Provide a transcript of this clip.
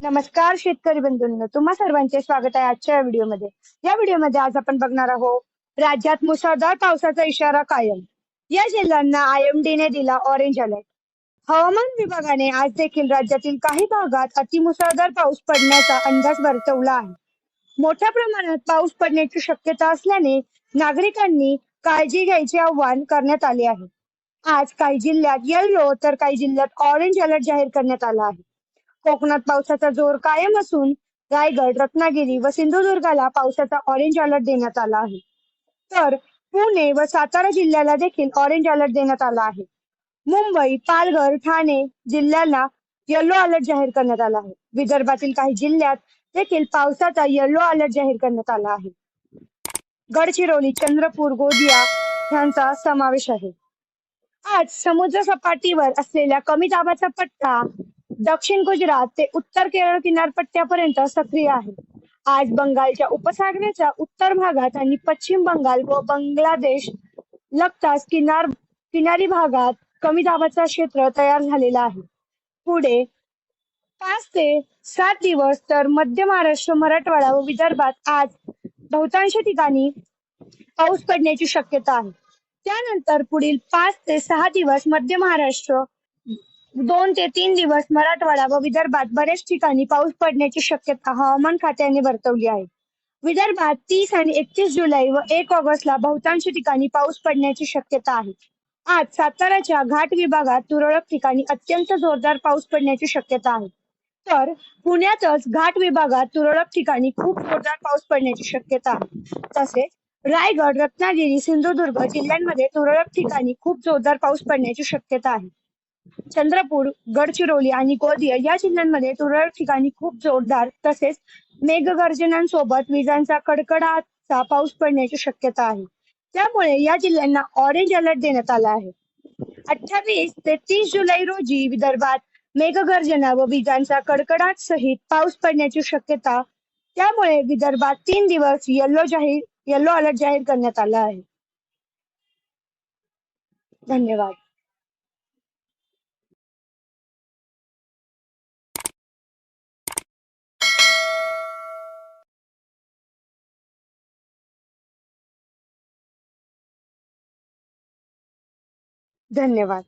नमस्कार शेतकरी बंधूंनो तुम्हा सर्वांचे स्वागत आहे आजच्या या व्हिडिओमध्ये. या व्हिडिओमध्ये आज आपण बघणार आहोत राज्यात मुसळधार पावसाचा इशारा कायम. या जिल्ह्यांना आयएमडी ने दिला ऑरेंज अलर्ट हवामान विभागाने आज देखील राज्यातील काही भागात अतिमुसळधार पाऊस पडण्याचा अंदाज वर्तवला आहे. मोठ्या प्रमाणात पाऊस पडण्याची शक्यता असल्याने नागरिकांनी काळजी घ्यायचे आवाहन करण्यात आले आहे. आज काही जिल्ह्यात येलो तर काही जिल्ह्यात ऑरेंज अलर्ट जाहीर करण्यात आला आहे. कोकणात पावसाचा जोर कायम असून रायगड रत्नागिरी व सिंधुदुर्गाला पावसाचा ऑरेंज अलर्ट देण्यात आला आहे. तर पुणे व सातारा जिल्ह्याला देखील ऑरेंज अलर्ट देण्यात आला आहे. मुंबई पालघर ठाणे जिल्ह्याला येलो अलर्ट जाहीर करण्यात आला आहे. विदर्भातील काही जिल्ह्यात देखील पावसाचा येलो अलर्ट जाहीर करण्यात आला आहे. गडचिरोली चंद्रपूर गोंदिया यांचा समावेश आहे. आज समुद्र सपाटीवर असलेल्या कमी दाबाचा पट्टा दक्षिण गुजरात ते उत्तर केरळ किनारपट्ट्यापर्यंत सक्रिय आहे. आज बंगालच्या उपसागराच्या उत्तर भागात आणि पश्चिम बंगाल व बांगलादेश लगताच किनार किनारी भागात कमी दाबाचा क्षेत्र तयार झालेला आहे. पुढे पाच ते सात दिवस तर मध्य महाराष्ट्र मराठवाडा व विदर्भात आज बहुतांश ठिकाणी पाऊस पडण्याची शक्यता आहे. त्यानंतर पुढील पाच ते सहा दिवस मध्य महाराष्ट्र दोन ते तीन दिवस मराठवाडा व विदर्भात बरेच ठिकाणी पाऊस पडण्याची शक्यता हवामान खात्याने वर्तवली आहे. विदर्भात तीस आणि एकतीस जुलै व एक ऑगस्टला बहुतांश ठिकाणी पाऊस पडण्याची शक्यता आहे. आज साताराच्या घाट विभागात तुरळक ठिकाणी अत्यंत जोरदार पाऊस पडण्याची शक्यता आहे. तर पुण्यातच घाट विभागात तुरळक ठिकाणी खूप जोरदार पाऊस पडण्याची शक्यता आहे. तसेच रायगड रत्नागिरी सिंधुदुर्ग जिल्ह्यांमध्ये तुरळक ठिकाणी खूप जोरदार पाऊस पडण्याची शक्यता आहे. चंद्रपूर गडचिरोली आणि गोंदिया या जिल्ह्यांमध्ये तुरळक ठिकाणी खूप जोरदार तसेच मेघगर्जनांसोबत विजांचा कडकडाचा पाऊस पडण्याची शक्यता आहे. त्यामुळे या जिल्ह्यांना ऑरेंज अलर्ट देण्यात आला आहे. अठ्ठावीस ते तीस जुलै रोजी विदर्भात मेघगर्जना व विजांचा कडकडाट सहित पाऊस पडण्याची शक्यता त्यामुळे विदर्भात तीन दिवस येलो जाहीर येलो अलर्ट जाहीर करण्यात आला आहे. धन्यवाद. धन्यवाद.